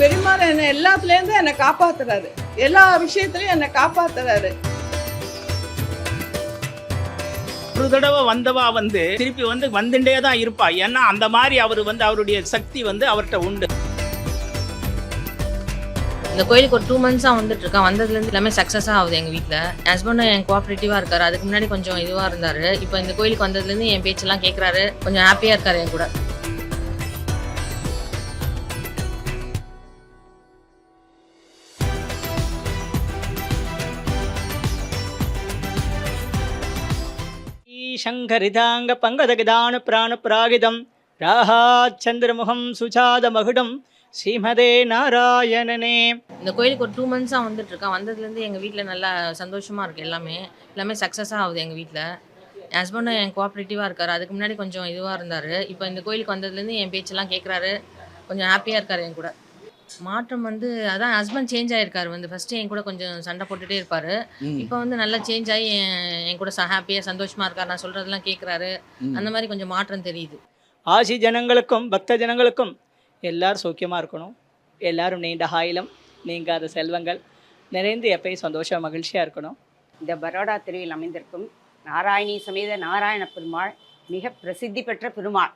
பெருமாள் என்னை எல்லாத்துலேருந்து என்னை காப்பாத்துறாரு. எல்லா விஷயத்துலையும் என்னை காப்பாத்துறாரு. ஒரு தடவை வந்தவா வந்து திருப்பி வந்து வந்துட்டே தான் இருப்பா. ஏன்னா அந்த மாதிரி அவர் வந்து அவருடைய சக்தி வந்து அவர்கிட்ட உண்டு. இந்த கோயிலுக்கு ஒரு டூ மந்த்ஸாக வந்துட்டு இருக்கேன். வந்ததுலேருந்து எல்லாமே சக்ஸஸாக ஆகுது எங்கள் வீட்டில் என் ஹஸ்பண்டும் என் கோஆப்ரேட்டிவாக இருக்காரு. அதுக்கு முன்னாடி கொஞ்சம் இதுவாக இருந்தார். இப்போ இந்த கோயிலுக்கு வந்ததுலேருந்து என் பேச்செல்லாம் கேட்குறாரு கொஞ்சம் ஹாப்பியாக இருக்காரு என் கூட. சங்கரிதாங்க பங்கதகிதானு பிராண பிராகிதம் ராகாத் சுஜாத மகுடம். ஸ்ரீமதே நாராயணனே. இந்த கோயிலுக்கு ஒரு டூ மந்த்ஸாக வந்துட்டு இருக்கேன் வந்ததுலேருந்து எங்கள் வீட்டில் நல்லா சந்தோஷமாக இருக்குது எல்லாமே. எல்லாமே சக்ஸஸாக ஆகுது எங்கள் வீட்டில். என் ஹஸ்பண்டும் என் கோஆப்ரேட்டிவாக இருக்கார். அதுக்கு முன்னாடி கொஞ்சம் இதுவாக இருந்தார். இப்போ இந்த கோயிலுக்கு வந்ததுலேருந்து என் பேச்செல்லாம் கேட்குறாரு கொஞ்சம் ஹாப்பியாக இருக்கார் என் கூட. மாற்றம் வந்து அதான் ஹஸ்பண்ட் சேஞ்ச் ஆயிருக்காரு வந்து. ஃபர்ஸ்ட் என் கூட கொஞ்சம் சண்டை போட்டுட்டே இருப்பாரு. இப்போ வந்து நல்லா சேஞ்ச் ஆகி என் கூட ஹாப்பியாக சந்தோஷமா இருக்காரு. நான் சொல்றதெல்லாம் கேட்குறாரு அந்த மாதிரி கொஞ்சம் மாற்றம் தெரியுது. ஆசி ஜனங்களுக்கும் பக்த ஜனங்களுக்கும் எல்லாரும் சௌக்கியமாக இருக்கணும். எல்லாரும் நீண்ட ஆயிலம் நீங்காத செல்வங்கள் நிறைந்து எப்பயும் சந்தோஷம் மகிழ்ச்சியாக இருக்கணும். இந்த பரோடா தெருவில் அமைந்திருக்கும் நாராயணி சமேத நாராயண பெருமாள் மிக பிரசித்தி பெற்ற பெருமாள்.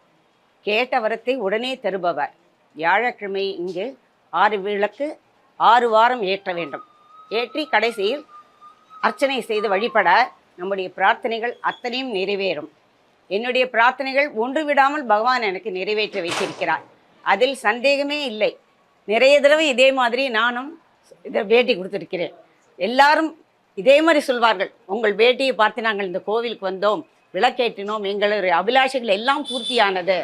கேட்ட வரத்தை உடனே தருபவர். வியாழக்கிழமை இங்கு ஆறு விளக்கு ஆறு வாரம் ஏற்ற வேண்டும். ஏற்றி கடைசியில் அர்ச்சனை செய்து வழிபட நம்முடைய பிரார்த்தனைகள் அத்தனையும் நிறைவேறும். என்னுடைய பிரார்த்தனைகள் ஒன்று விடாமல் பகவான் எனக்கு நிறைவேற்ற வைத்திருக்கிறார். அதில் சந்தேகமே இல்லை. நிறைய தடவை இதே மாதிரி நானும் இதை பேட்டி கொடுத்துருக்கிறேன். எல்லாரும் இதே மாதிரி சொல்வார்கள். உங்கள் பேட்டியை பார்த்து நாங்கள் இந்த கோவிலுக்கு வந்தோம். விளக்கேற்றினோம். எங்களுடைய அபிலாஷைகள் எல்லாம் பூர்த்தியானது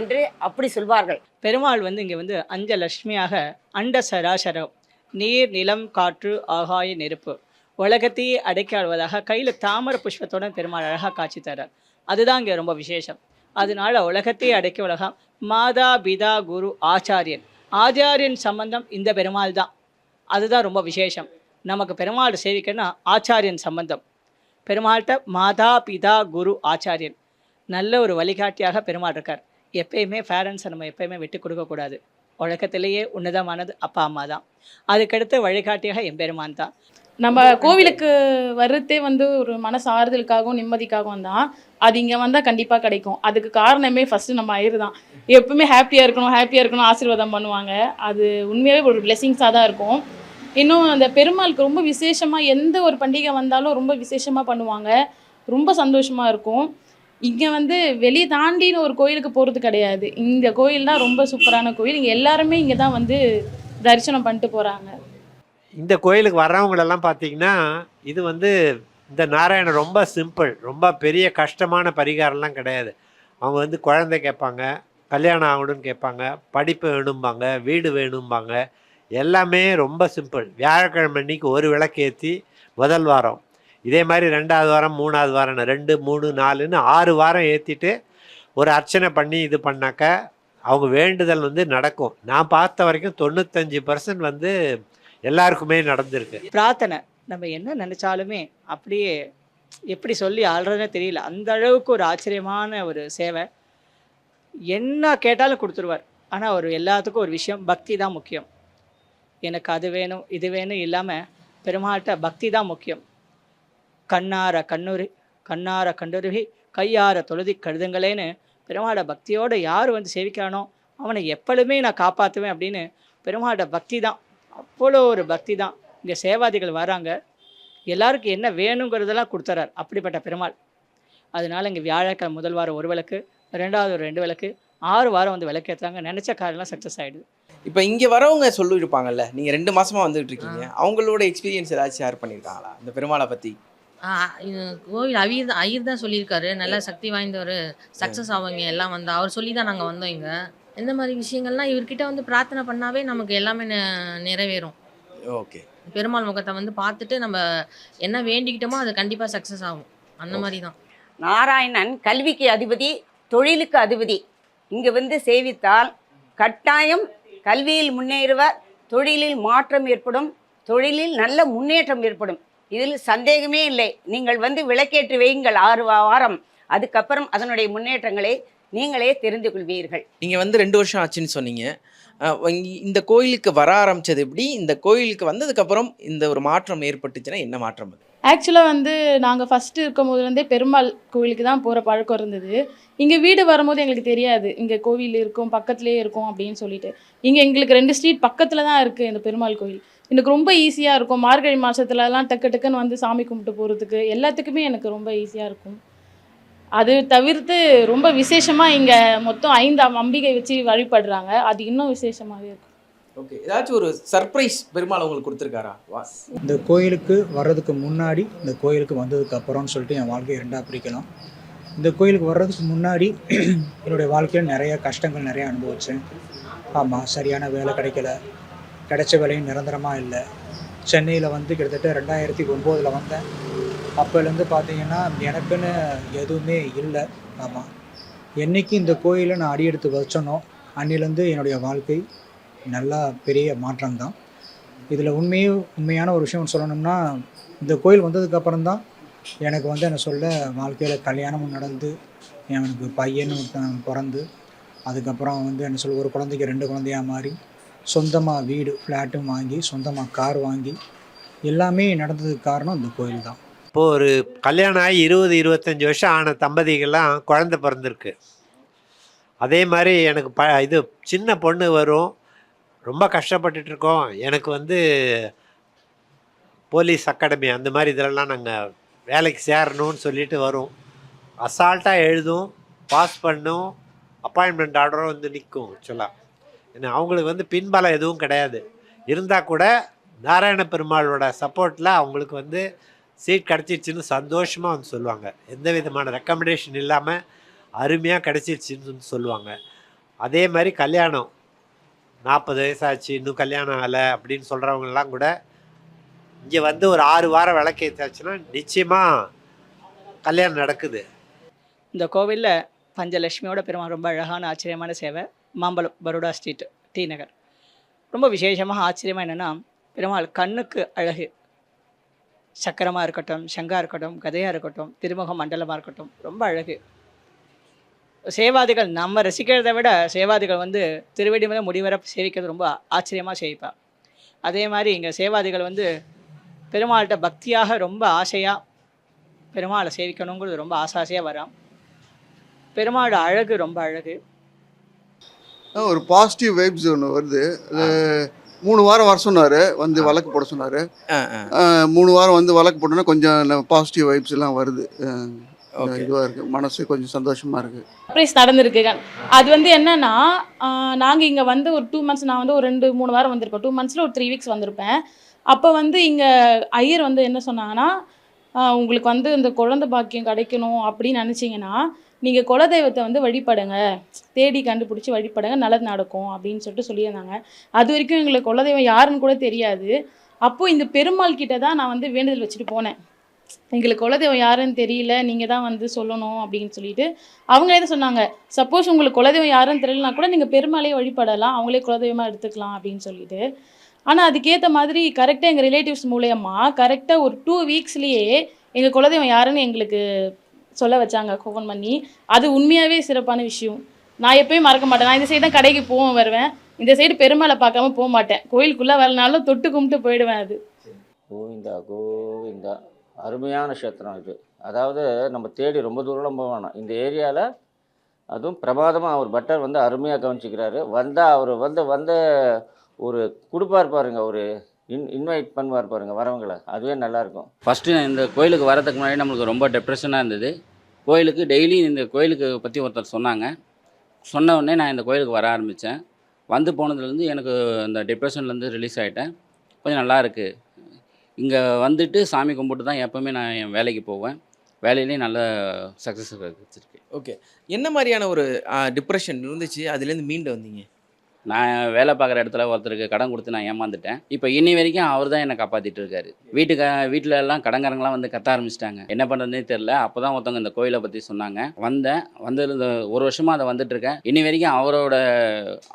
என்று அப்படி சொல்வார்கள். பெருமாள் வந்து இங்கே வந்து அஞ்ச லட்சுமியாக அண்ட சராசரம் நீர் நிலம் காற்று ஆகாய நெருப்பு உலகத்தையே அடக்கி கையில் தாமரை புஷ்பத்தோட பெருமாள் அழகாக காட்சி தரார் அதுதான் இங்கே ரொம்ப விசேஷம். அதனால உலகத்தையே அடக்கி உலகம் மாதா பிதா குரு ஆச்சாரியன். ஆச்சாரியன் சம்பந்தம் இந்த பெருமாள் தான். அதுதான் ரொம்ப விசேஷம். நமக்கு பெருமாள் சேவிக்கன்னா ஆச்சாரியன் சம்பந்தம். பெருமாள்கிட்ட மாதா பிதா குரு ஆச்சாரியன் நல்ல ஒரு வழிகாட்டியாக பெருமாள் இருக்கார். எப்பயுமே பேரண்ட்ஸை நம்ம எப்பயுமே விட்டு கொடுக்கக்கூடாது உலகத்திலேயே உன்னதமானது அப்பா அம்மா தான். அதுக்கடுத்து வழிகாட்டியாக எம்பெருமான் தான். நம்ம கோவிலுக்கு வர்றதே வந்து ஒரு மனசு ஆறுதலுக்காகவும் நிம்மதிக்காகவும் தான் அது இங்கே வந்தால் கண்டிப்பாக கிடைக்கும். அதுக்கு காரணமே ஃபஸ்ட்டு நம்ம ஐயர் தான். எப்பவுமே ஹாப்பியாக இருக்கணும் ஹாப்பியாக இருக்கணும் ஆசீர்வாதம் பண்ணுவாங்க. அது உண்மையாகவே ஒரு பிளெஸிங்ஸாக தான் இருக்கும். இன்னும் அந்த பெருமாளுக்கு ரொம்ப விசேஷமாக எந்த ஒரு பண்டிகை வந்தாலும் ரொம்ப விசேஷமாக பண்ணுவாங்க. ரொம்ப சந்தோஷமாக இருக்கும். இங்கே வந்து வெளியே தாண்டின்னு ஒரு கோயிலுக்கு போகிறது கிடையாது. இந்த கோயில் தான் ரொம்ப சூப்பரான கோயில். இங்கே எல்லாருமே இங்கே தான் வந்து தரிசனம் பண்ணிட்டு போகிறாங்க இந்த கோயிலுக்கு வர்றவங்களெல்லாம் பார்த்தீங்கன்னா இது வந்து இந்த நாராயணன் ரொம்ப சிம்பிள் ரொம்ப பெரிய கஷ்டமான பரிகாரம்லாம் கிடையாது. அவங்க வந்து குழந்தை கேட்பாங்க கல்யாணம் ஆகணும்னு கேட்பாங்க படிப்பு வேணும்பாங்க வீடு வேணும்பாங்க. எல்லாமே ரொம்ப சிம்பிள் வியாழக்கிழமை அன்னைக்கு ஒரு விளக்கேற்றி முதல் வாரம். இதே மாதிரி ரெண்டாவது வாரம் மூணாவது வாரம் ரெண்டு மூணு நாலுன்னு ஆறு வாரம் ஏற்றிட்டு ஒரு அர்ச்சனை பண்ணி இது பண்ணாக்க அவங்க வேண்டுதல் வந்து நடக்கும். நான் பார்த்த வரைக்கும் தொண்ணூத்தஞ்சு பர்சன்ட் வந்து எல்லாருக்குமே நடந்திருக்கு. பிரார்த்தனை. நம்ம என்ன நினச்சாலுமே அப்படியே எப்படி சொல்லி ஆள்றதுனே தெரியல. அந்த அளவுக்கு ஒரு ஆச்சரியமான ஒரு சேவை. என்ன கேட்டாலும் கொடுத்துருவார். ஆனால் ஒரு எல்லாத்துக்கும் ஒரு விஷயம் பக்தி தான் முக்கியம். எனக்கு அது வேணும் இது வேணும் இல்லாமல் பெருமாள்கிட்ட பக்தி தான் முக்கியம். கண்ணார கண்ணுரி கண்ணார கண்டுருகி கையார தொழுதி கழுதுங்களேன்னு பெருமாளோட பக்தியோடு யார் வந்து சேவிக்கிறானோ அவனை எப்பொழுதுமே நான் காப்பாற்றுவேன் அப்படின்னு பெருமாளோட பக்தி தான் அவ்வளோ ஒரு பக்தி தான் இங்கே சேவாதிகள் வராங்க. எல்லாருக்கும் என்ன வேணுங்கிறதெல்லாம் கொடுத்துறார் அப்படிப்பட்ட பெருமாள். அதனால இங்கே வியாழக்கிழமை முதல் வாரம் ஒரு விளக்கு ரெண்டாவது ஒரு ரெண்டு விளக்கு ஆறு வாரம் வந்து விளக்கேற்றுறாங்க நினச்ச காரியெல்லாம் சக்ஸஸ் ஆகிடுது இப்போ இங்கே வரவங்க சொல்லியிருப்பாங்கல்ல நீங்கள் ரெண்டு மாசமா வந்துட்டு இருக்கீங்க. அவங்களோட எக்ஸ்பீரியன்ஸ் ஏதாச்சும் ஷேர் பண்ணியிருக்காங்களா? இந்த பெருமாளை பற்றி கோவில் ஐயர் தான் ஐயர் தான் சொல்லியிருக்காரு. நல்ல சக்தி வாய்ந்தவர் சக்ஸஸ் ஆவாங்க எல்லாம் வந்து அவர் சொல்லி தான் நாங்கள் வந்தோம் இங்கே. இந்த மாதிரி விஷயங்கள்லாம் இவர்கிட்ட வந்து பிரார்த்தனை பண்ணாவே நமக்கு எல்லாமே நிறைவேறும். ஓகே. பெருமாள் முகத்தை வந்து பார்த்துட்டு நம்ம என்ன வேண்டிக்கிட்டோமோ அது கண்டிப்பாக சக்ஸஸ் ஆகும். அந்த மாதிரி தான் நாராயணன் கல்விக்கு அதிபதி தொழிலுக்கு அதிபதி. இங்கு வந்து சேவித்தால் கட்டாயம் கல்வியில் முன்னேறுவர் தொழிலில் மாற்றம் ஏற்படும் தொழிலில் நல்ல முன்னேற்றம் ஏற்படும். இதில் சந்தேகமே இல்லை. நீங்கள் வந்து விளக்கேற்றி வையுங்கள் ஆறு வாரம். அதுக்கப்புறம் அதனுடைய முன்னேற்றங்களை நீங்களே தெரிந்து கொள்வீர்கள். நீங்கள் வந்து ரெண்டு வருஷம் ஆச்சுன்னு சொன்னீங்க. இந்த கோயிலுக்கு வர ஆரம்பிச்சது எப்படி? இந்த கோயிலுக்கு வந்ததுக்கப்புறம் இந்த ஒரு மாற்றம் ஏற்பட்டுச்சுன்னா என்ன மாற்றம் அது? ஆக்சுவலாக வந்து நாங்கள் ஃபஸ்ட்டு இருக்கும் போதுலேருந்தே பெருமாள் கோவிலுக்கு தான் போகிற பழக்கம் இருந்தது. இங்கே வீடு வரும்போது எங்களுக்கு தெரியாது. இங்கே கோவில் இருக்கும் பக்கத்துலேயே இருக்கும் அப்படின்னு சொல்லிட்டு. இங்கே எங்களுக்கு ரெண்டு ஸ்ட்ரீட் பக்கத்தில் தான் இருக்குது இந்த பெருமாள் கோவில் எனக்கு ரொம்ப ஈஸியாக இருக்கும். மார்கழி மாதத்துலலாம் டக்கு டக்குன்னு வந்து சாமி கும்பிட்டு போகிறதுக்கு எல்லாத்துக்குமே எனக்கு ரொம்ப ஈஸியாக இருக்கும். அது தவிர்த்து ரொம்ப விசேஷமாக இங்கே மொத்தம் ஐந்து அம்பிகை வச்சு வழிபடுறாங்க. அது இன்னும் விசேஷமாகவே இருக்கும். ஓகே. ஏதாச்சும் ஒரு சர்ப்ரைஸ் பெருமாள் உங்களுக்கு கொடுத்துருக்காரா? வா. இந்த கோயிலுக்கு வர்றதுக்கு முன்னாடி இந்த கோயிலுக்கு வந்ததுக்கு அப்புறம்னு சொல்லிட்டு என் வாழ்க்கையை ரெண்டாக பிரிக்கலாம். இந்த கோயிலுக்கு வர்றதுக்கு முன்னாடி என்னுடைய வாழ்க்கையில் நிறைய கஷ்டங்கள் நிறைய அனுபவித்தேன் ஆமாம் சரியான வேலை கிடைக்கல. கிடைச்ச வேலையும் நிரந்தரமாக இல்லை. சென்னையில் வந்து கிட்டத்தட்ட ரெண்டாயிரத்தி ஒம்போதில் வந்தேன். அப்போலேருந்து பார்த்தீங்கன்னா எனக்குன்னு எதுவுமே இல்லை. ஆமாம் என்றைக்கு இந்த கோயிலை நான் அடியெடுத்து வச்சனோ அன்னிலேருந்து என்னுடைய வாழ்க்கை நல்லா பெரிய மாற்றம்தான் இதில் உண்மையே உண்மையான ஒரு விஷயம் சொல்லணும்னா இந்த கோயில் வந்ததுக்கப்புறம் தான் எனக்கு வந்து என்ன சொல்ல வாழ்க்கையில் கல்யாணமும் நடந்து எனக்கு பையனும் ஒருத்தன் பிறந்து அதுக்கப்புறம் வந்து என்ன சொல்ல ஒரு குழந்தைக்கு ரெண்டு குழந்தையாக மாறி சொந்தமாக வீடு ஃப்ளாட்டும் வாங்கி சொந்தமாக கார் வாங்கி எல்லாமே நடந்ததுக்கு காரணம் இந்த கோயில் தான். இப்போது ஒரு கல்யாணம் ஆகி இருபது இருபத்தஞ்சி வருஷம் ஆன தம்பதிகள்லாம் குழந்த பிறந்திருக்கு. அதே மாதிரி எனக்கு ப இது சின்ன பொண்ணு வரும். ரொம்ப கஷ்டப்பட்டுட்டு இருக்கோம். எனக்கு வந்து போலீஸ் அகாடமி அந்த மாதிரி இதிலெல்லாம் நாங்கள் வேலைக்கு சேரணும்னு சொல்லிட்டு வரும். அசால்ட்டாக எழுதும் பாஸ் பண்ணும் அப்பாயின்மெண்ட் ஆர்டரும் வந்து நிற்கும் ஆக்சுவலாக அவங்களுக்கு வந்து பின்பலம் எதுவும் கிடையாது. இருந்தால் கூட நாராயண பெருமாளோட சப்போர்ட்டில் அவங்களுக்கு வந்து சீட் கிடச்சிருச்சுன்னு சந்தோஷமாக வந்து சொல்லுவாங்க. எந்த விதமான ரெக்கமெண்டேஷன் இல்லாமல் அருமையாக கிடச்சிருச்சுன்னு சொல்லுவாங்க. அதே மாதிரி கல்யாணம். நாற்பது வயசாச்சு இன்னும் கல்யாணம் ஆகலை அப்படின்னு சொல்கிறவங்கெல்லாம் கூட இங்கே வந்து ஒரு ஆறு வாரம் விளக்கேற்றாச்சுன்னா நிச்சயமாக கல்யாணம் நடக்குது. இந்த கோவிலில் பஞ்சலட்சுமியோட பெருமாள் ரொம்ப அழகான ஆச்சரியமான சேவை. Mambalam Baroda street T Nagar. ரொம்ப விசேஷமாக ஆச்சரியமாக என்னென்னா பெருமாள் கண்ணுக்கு அழகு. சக்கரமாக இருக்கட்டும் சங்கா இருக்கட்டும் கதையாக இருக்கட்டும் திருமுக மண்டலமாக இருக்கட்டும் ரொம்ப அழகு. சேவாதிகள் நம்ம ரசிக்கிறதை விட சேவாதிகள் வந்து திருவடி மேலே முடிவர சேவிக்கிறது ரொம்ப ஆச்சரியமாக சேவிப்பா. அதே மாதிரி இங்கே சேவாதிகள் வந்து பெருமாள்கிட்ட பக்தியாக ரொம்ப ஆசையாக பெருமாளை சேவிக்கணுங்கிறது ரொம்ப ஆசாசையாக வரான் பெருமாள் அழகு ரொம்ப அழகு. ஒரு பாசிட்டிவ் வைப்ஸ் ஒன்று வருது. அது மூணு வாரம் வர சொன்னார் வந்து. வழக்கு போட சொன்னார். மூணு வாரம் வந்து வழக்கு போட்டோன்னா கொஞ்சம் பாசிட்டிவ் வைப்ஸ் எல்லாம் வருது. ஓகே. இதுவாக இருக்குது மனசு கொஞ்சம் சந்தோஷமாக இருக்குது சர்ப்ரைஸ் நடந்திருக்கு. அது வந்து என்னன்னா நாங்கள் இங்கே வந்து ஒரு டூ மந்த்ஸ் நான் வந்து ஒரு ரெண்டு மூணு வாரம் வந்திருப்பேன் டூ மந்த்ஸில் ஒரு த்ரீ வீக்ஸ் வந்திருப்பேன். அப்போ வந்து இங்கே ஐயர் வந்து என்ன சொன்னாங்கன்னா உங்களுக்கு வந்து இந்த குழந்தை பாக்கியம் கிடைக்கணும் அப்படின்னு நினச்சிங்கன்னா நீங்கள் குலதெய்வத்தை வந்து வழிபடுங்க. தேடி கண்டுபிடிச்சி வழிபடுங்க. நல்லது நடக்கும் அப்படின்னு சொல்லிட்டு சொல்லியிருந்தாங்க. அது வரைக்கும் எங்களுக்கு குலதெய்வம் யாருன்னு கூட தெரியாது. அப்போது இந்த பெருமாள் கிட்ட தான் நான் வந்து வேண்டுதல் வச்சுட்டு போனேன். எங்களுக்கு குலதெய்வம் யாருன்னு தெரியல. நீங்கள் தான் வந்து சொல்லணும் அப்படின்னு சொல்லிட்டு அவங்களே தான் சொன்னாங்க? சப்போஸ் உங்களுக்கு குலதெய்வம் யாருன்னு தெரியலனா கூட நீங்கள் பெருமாளே வழிபடலாம். அவங்களே குலதெய்வமாக எடுத்துக்கலாம். அப்படின்னு சொல்லிட்டு. ஆனால் அதுக்கேற்ற மாதிரி கரெக்டாக எங்கள் ரிலேட்டிவ்ஸ் மூலயமா கரெக்டாக ஒரு டூ வீக்ஸ்லேயே எங்கள் குலதெய்வம் யாருன்னு எங்களுக்கு சொல்ல வச்சாங்க ஃபோன் பண்ணி. அது உண்மையாகவே சிறப்பான விஷயம். நான் எப்பயும் மறக்க மாட்டேன். நான் இந்த சைடு தான் கடைக்கு போவோம் வருவேன். இந்த சைடு பெருமாளை பார்க்காம போக மாட்டேன். கோயிலுக்குள்ளே வரனாலும் தொட்டு கும்பிட்டு போயிடுவேன் அது. கோவிந்தா கோவிந்தா. அருமையான க்ஷேத்திரம் இது. அதாவது நம்ம தேடி ரொம்ப தூரம் போக வேணாம். இந்த ஏரியாவில் அதுவும் பிரமாதமாக அவர் பட்டர் வந்து அருமையாக கவனிச்சிக்கிறாரு. வந்தால் அவர் வந்து வந்த ஒரு கொடுப்பார் பாருங்க ஒரு இன் இன்வைட் பண்ணுவார் பாருங்க வரவங்களை. அதுவே நல்லாயிருக்கும் ஃபஸ்ட்டு இந்த கோயிலுக்கு வரதுக்கு முன்னாடி நம்மளுக்கு ரொம்ப டிப்ரெஷனாக இருந்தது. கோயிலுக்கு டெய்லி இந்த கோயிலுக்கு பற்றி ஒருத்தர் சொன்னாங்க. சொன்ன உடனே நான் இந்த கோயிலுக்கு வர ஆரம்பித்தேன் வந்து போனதுலேருந்து எனக்கு இந்த டிப்ரெஷன்லேருந்து ரிலீஸ் ஆகிட்டேன் கொஞ்சம் நல்லா இருக்கு இங்கே வந்துட்டு சாமி கும்பிட்டு தான் எப்போவுமே நான் என் வேலைக்கு போவேன். வேலையிலேயும் நல்ல சக்ஸஸ் வச்சிருக்கு ஓகே என்ன மாதிரியான ஒரு டிப்ரெஷன் இருந்துச்சு? அதுலேருந்து மீண்டு வந்தீங்க? நான் வேலை பார்க்குற இடத்துல ஒருத்தருக்கு கடன் கொடுத்து நான் ஏமாந்துட்டேன். இப்போ இன்னி வரைக்கும் அவர் தான் என்னை காப்பாற்றிட்டு இருக்காரு. வீட்டுக்கு வீட்டில் எல்லாம் கடங்காரங்களாம் வந்து கத்த ஆரம்பிச்சிட்டாங்க. என்ன பண்ணுறதுனே தெரில அப்போ தான் ஒருத்தவங்க இந்த கோயிலை பற்றி சொன்னாங்க. வந்தேன். வந்து ஒரு வருஷமாக அதை வந்துட்டு இருக்கேன். இன்னி வரைக்கும் அவரோட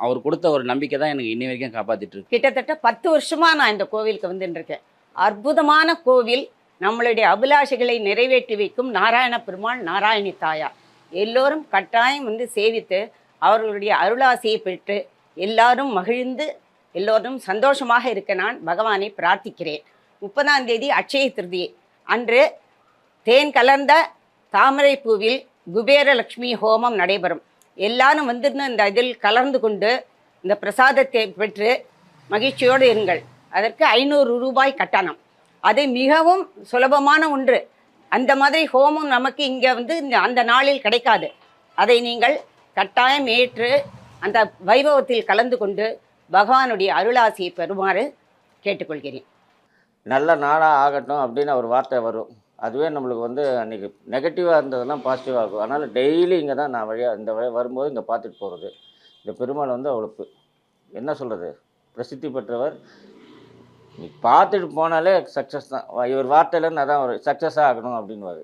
அவர் கொடுத்த ஒரு நம்பிக்கை தான் எனக்கு இன்னி வரைக்கும் காப்பாற்றிட்டு இருக்கு. கிட்டத்தட்ட பத்து வருஷமாக நான் இந்த கோவிலுக்கு வந்துட்டு இருக்கேன். அற்புதமான கோவில். நம்மளுடைய அபிலாஷைகளை நிறைவேற்றி வைக்கும் நாராயண பெருமாள் நாராயணி தாயார். எல்லோரும் கட்டாயம் வந்து சேவித்து அவர்களுடைய அருளாசியை பெற்று எல்லாரும் மகிழ்ந்து எல்லோரும் சந்தோஷமாக இருக்க நான் பகவானை பிரார்த்திக்கிறேன். முப்பதாம் தேதி அட்சய திருதி. அன்று தேன் கலர்ந்த தாமரை பூவில் குபேரலட்சுமி ஹோமம் நடைபெறும். எல்லாரும் வந்திருந்த இந்த இதில் கலந்து கொண்டு இந்த பிரசாதத்தை பெற்று மகிழ்ச்சியோடு இருங்கள். அதற்கு ஐநூறு ரூபாய் கட்டணம். அது மிகவும் சுலபமான ஒன்று. அந்த மாதிரி ஹோமம் நமக்கு இங்கே வந்து இந்த அந்த நாளில் கிடைக்காது. அதை நீங்கள் கட்டாயம் ஏற்று அந்த வைபவத்தில் கலந்து கொண்டு பகவானுடைய அருளாசியை பெறுமாறு கேட்டுக்கொள்கிறேன். நல்ல நாளாக ஆகட்டும் அப்படின்னு ஒரு வார்த்தை வரும். அதுவே நம்மளுக்கு வந்து அன்றைக்கி நெகட்டிவாக இருந்ததுலாம் பாசிட்டிவாக இருக்கும். அதனால் டெய்லி இங்கே தான் நான் வழியாக இந்த வழி வரும்போது இங்கே பார்த்துட்டு போகிறது இந்த பெருமாள் வந்து அவளுக்கு என்ன சொல்கிறது பிரசித்தி பெற்றவர். நீ பார்த்துட்டு போனாலே சக்ஸஸ் தான். இவர் வார்த்தையிலேருந்து அதான் ஒரு சக்ஸஸாக ஆகணும் அப்படின்னுவாரு.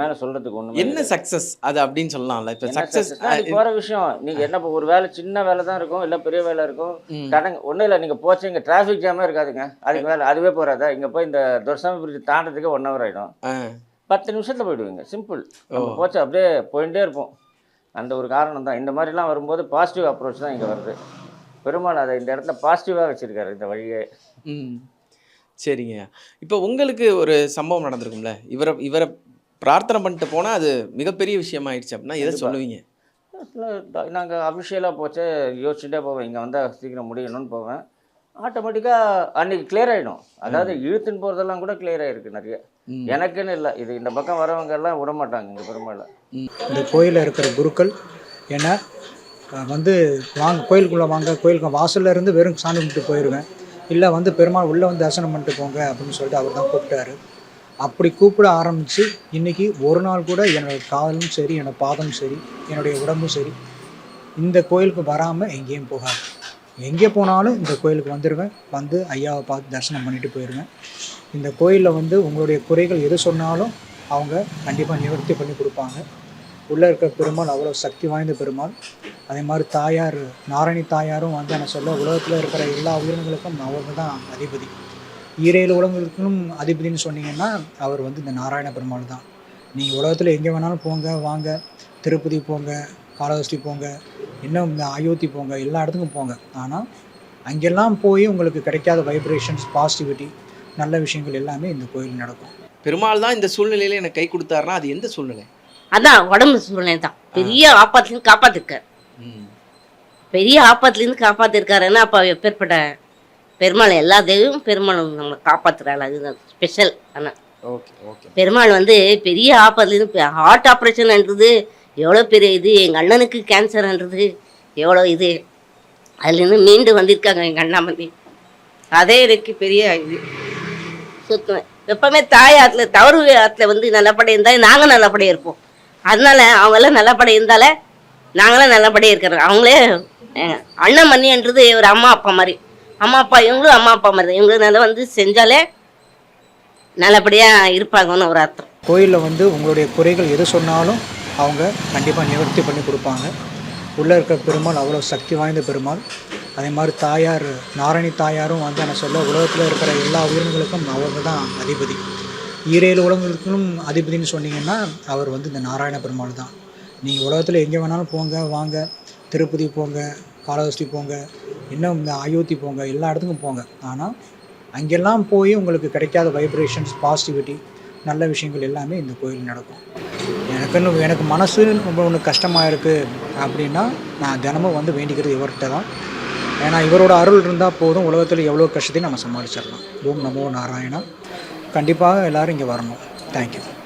மேலே சொல்கிறதுக்கு ஒன்றுமே என்ன சக்ஸஸ் அது அப்படின்னு சொல்லலாம்ல இப்போ சக்ஸஸ் போகிற விஷயம். நீங்கள் என்ன ஒரு வேலை சின்ன வேலை தான் இருக்கும் இல்லை பெரிய வேலை இருக்கும். கடங்க ஒன்றும் இல்லை நீங்கள் போச்சு இங்கே டிராஃபிக் ஜாமே இருக்காதுங்க. அதுக்கு மேலே அதுவே போகாதா இங்கே போய் இந்த துரசாமி பிரிட்ஜ் தாண்டதுக்கு ஒன் ஹவர் ஆகிடும் பத்து நிமிஷத்தில் போயிடுவீங்க. சிம்பிள் நம்ம. போச்சு அப்படியே போயிட்டே இருப்போம். அந்த ஒரு காரணம் தான். இந்த மாதிரிலாம் வரும்போது பாசிட்டிவ் அப்ரோச் தான் இங்கே வருது. பெருமாள் அதை இந்த இடத்துல பாசிட்டிவாக வச்சுருக்காரு இந்த வழியே. சரிங்க. இப்போ உங்களுக்கு ஒரு சம்பவம் நடந்திருக்கும்ல. இவரை இவரை பிரார்த்தனை பண்ணிட்டு போனால் அது மிகப்பெரிய விஷயமாயிடுச்சு அப்படின்னா எதை. சொல்லுவீங்க? நாங்கள் அஃபிஷியலாக போச்சு யோசிச்சுட்டே போவேன். இங்கே வந்தால் சீக்கிரம் முடியணும்னு போவேன். ஆட்டோமேட்டிக்காக அன்னைக்கு கிளியர் ஆகிடும் அதாவது இழுத்துன்னு போகிறதெல்லாம் கூட கிளியர் ஆகிருக்கு நிறைய. எனக்குன்னு இல்லை. இது இந்த பக்கம் வரவங்க எல்லாம் விட மாட்டாங்க இந்த பெருமாளை இந்த கோயிலில் இருக்கிற குருக்கள் ஏன்னா வந்து வாங்க கோயிலுக்குள்ளே வாங்க கோயிலுக்கு வாசல்ல இருந்து வெறும் சாமி கும்பிட்டு போயிடுவேன் இல்லை வந்து பெருமாள் உள்ளே வந்து தரிசனம் பண்ணிட்டு போங்க அப்படின்னு சொல்லிட்டு அவர் தான் கூப்பிட்டாரு. அப்படி கூப்பிட ஆரம்பித்து இன்றைக்கி ஒரு நாள் கூட என்னோடய காலும் சரி என்னோடய பாதம் சரி என்னுடைய உடம்பும் சரி. இந்த கோயிலுக்கு வராமல் எங்கேயும் போகாது. எங்கே போனாலும் இந்த கோயிலுக்கு வந்துடுவேன் வந்து ஐயாவை பார்த்து தரிசனம் பண்ணிட்டு போயிடுவேன் இந்த கோயிலில் வந்து உங்களுடைய குறைகள் எது சொன்னாலும் அவங்க கண்டிப்பாக நிவர்த்தி பண்ணி கொடுப்பாங்க. உள்ளே இருக்கிற பெருமாள் அவ்வளோ சக்தி வாய்ந்த பெருமாள். அதே மாதிரி தாயார் நாரணி தாயாரும் வந்து என்ன சொல்ல உலகத்தில் இருக்கிற எல்லா உயிரினங்களுக்கும் அவங்க தான் அதிபதி. ஈரேழு உலகங்களுக்கும் அதிபதினு சொன்னீங்கன்னா அவர் வந்து இந்த நாராயண பெருமாள் தான். நீங்கள் உலகத்தில் எங்கே வேணாலும் போங்க வாங்க. திருப்பதி போங்க காளஹஸ்தி போங்க இன்னும் இந்த அயோத்தி போங்க எல்லா இடத்துக்கும் போங்க. ஆனால் அங்கெல்லாம் போய் உங்களுக்கு கிடைக்காத வைப்ரேஷன்ஸ் பாசிட்டிவிட்டி நல்ல விஷயங்கள் எல்லாமே இந்த கோயில் நடக்கும். பெருமாள் தான் இந்த சூழ்நிலையில எனக்கு கை கொடுத்தாருன்னா அது எந்த சூழ்நிலை? அதான் உடம்பு சூழ்நிலை தான். பெரிய ஆபத்துலேருந்து காப்பாத்திருக்காரு. ம். பெரிய ஆபத்துலேருந்து காப்பாத்திருக்காருன்னா அப்போ எப்பேற்பட்ட பெருமாள் எல்லா தெய்வமும் பெருமாள் நம்மளை காப்பாத்துறாள். அதுதான் ஸ்பெஷல் ஆனால் ஓகே ஓகே பெருமாள் வந்து பெரிய ஆபத்துலேருந்து ஹார்ட் ஆப்ரேஷன்ன்றது எவ்வளோ பெரிய இது. எங்கள் அண்ணனுக்கு கேன்சர்ன்றது எவ்வளோ இது. அதுலேருந்து மீண்டு வந்திருக்காங்க எங்கள் அண்ணா வந்து அதே எனக்கு பெரிய இது. சுத்தம் எப்பவுமே தாய் ஆற்றுல தவறு ஆற்றுல வந்து நல்லபடியாக இருந்தால் நாங்கள் நல்லபடியாக இருப்போம். அதனால அவங்கெல்லாம் நல்லபடியாக இருந்தாலே நாங்களாம் நல்லபடியாக இருக்கிறோம். அவங்களே அண்ணன் மண்ணின்றது ஒரு அம்மா அப்பா மாதிரி. அம்மா அப்பா இவங்களும் அம்மா அப்பா மாதிரி தான். இவங்களும் நல்லா வந்து செஞ்சாலே நல்லபடியாக இருப்பாங்கன்னு ஒரு அர்த்தம். கோயிலில் வந்து உங்களுடைய குறைகள் எது சொன்னாலும் அவங்க கண்டிப்பாக நிவர்த்தி பண்ணி கொடுப்பாங்க. உள்ளே இருக்கிற பெருமாள் அவ்வளோ சக்தி வாய்ந்த பெருமாள். அதே மாதிரி தாயார் நாரணி தாயாரும் வந்து என்ன சொல்ல உலகத்தில் இருக்கிற எல்லா உயிரினங்களுக்கும் அவங்க தான் அதிபதி. ஈரேழு உலகங்களுக்கும் அதிபதினு சொன்னீங்கன்னா அவர் வந்து இந்த நாராயண பெருமாள் தான். நீங்கள் உலகத்தில் எங்கே வேணாலும் போங்க வாங்க. திருப்பதி போங்க காலஹஸ்தி போங்க. இன்னும் இந்த அயோத்தி போங்க எல்லா இடத்துக்கும் போங்க. ஆனால் அங்கெல்லாம் போய் உங்களுக்கு கிடைக்காத வைப்ரேஷன்ஸ் பாசிட்டிவிட்டி நல்ல விஷயங்கள் எல்லாமே இந்த கோயில் நடக்கும். எனக்குன்னு எனக்கு மனசு ரொம்ப ஒன்று கஷ்டமாக இருக்குது அப்படின்னா நான் தினமும் வந்து வேண்டிக்கிறது இவர்கிட்ட தான். ஏன்னா இவரோட அருள் இருந்தால் போதும் உலகத்தில் எவ்வளோ கஷ்டத்தையும் நம்ம சமாளிச்சிடலாம். ஓம் நமோ நாராயணா. கண்டிப்பாக எல்லோரும் இங்கே வரணும். தேங்க்யூ